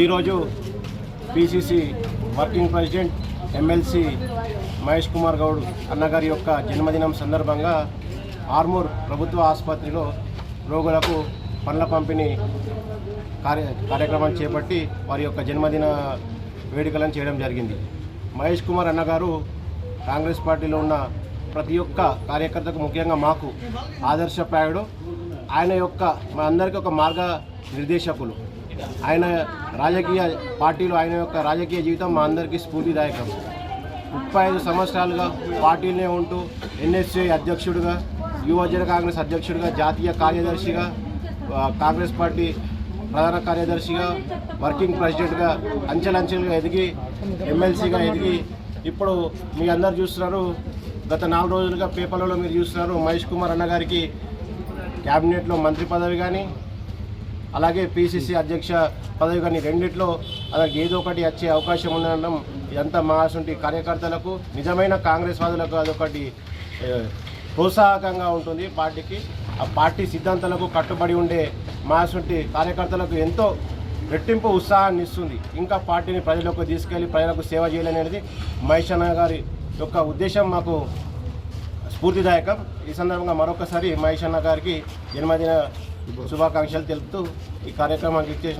ఈరోజు PCC working president MLC Mahesh Kumar Goud అన్నగారి యొక్క జన్మదినం సందర్భంగా ఆర్మూర్ ప్రభుత్వ ఆసుపత్రిలో రోగులకు పండ్ల పంపిణీ కార్య కార్యక్రమాన్ని చేపట్టి వారి యొక్క జన్మదిన వేడుకలను చేయడం జరిగింది. మహేష్ కుమార్ అన్నగారు కాంగ్రెస్ పార్టీలో ఉన్న ప్రతి ఒక్క కార్యకర్తకు ముఖ్యంగా మాకు ఆదర్శప్రాయుడు. ఆయన యొక్క మా అందరికీ ఒక మార్గ నిర్దేశకులు. ఆయన రాజకీయ పార్టీలు ఆయన యొక్క రాజకీయ జీవితం మా అందరికీ స్ఫూర్తిదాయకం. ముప్పై ఐదు సంవత్సరాలుగా పార్టీలోనే ఉంటూ ఎన్ఎస్సీ అధ్యక్షుడిగా యువజన కాంగ్రెస్ అధ్యక్షుడిగా జాతీయ కార్యదర్శిగా కాంగ్రెస్ పార్టీ ప్రధాన కార్యదర్శిగా వర్కింగ్ ప్రెసిడెంట్గా అంచెలంచెలుగా ఎదిగి ఎమ్మెల్సీగా ఎదిగి ఇప్పుడు మీ అందరు చూస్తున్నారు. గత నాలుగు రోజులుగా పేపర్లలో మీరు చూస్తున్నారు. మహేష్ కుమార్ అన్న గారికి క్యాబినెట్లో మంత్రి పదవి కానీ అలాగే పిసిసి అధ్యక్ష పదవి కానీ రెండిట్లో అలాగే ఏదో ఒకటి వచ్చే అవకాశం ఉండడం ఇదంతా మాసుంటి కార్యకర్తలకు నిజమైన కాంగ్రెస్ వాదులకు అదొకటి ప్రోత్సాహకంగా ఉంటుంది పార్టీకి. ఆ పార్టీ సిద్ధాంతాలకు కట్టుబడి ఉండే మాసుంటి కార్యకర్తలకు ఎంతో రెట్టింపు ఉత్సాహాన్ని ఇస్తుంది. ఇంకా పార్టీని ప్రజలకు తీసుకెళ్ళి ప్రజలకు సేవ చేయాలనేది మహేష్ గారి యొక్క ఉద్దేశం మాకు స్ఫూర్తిదాయకం. ఈ సందర్భంగా మరొకసారి మహేష్ అన్న గారికి జన్మదిన శుభాకాంక్షలు తెలుపుతూ ఈ కార్యక్రమానికి ఇచ్చేసిన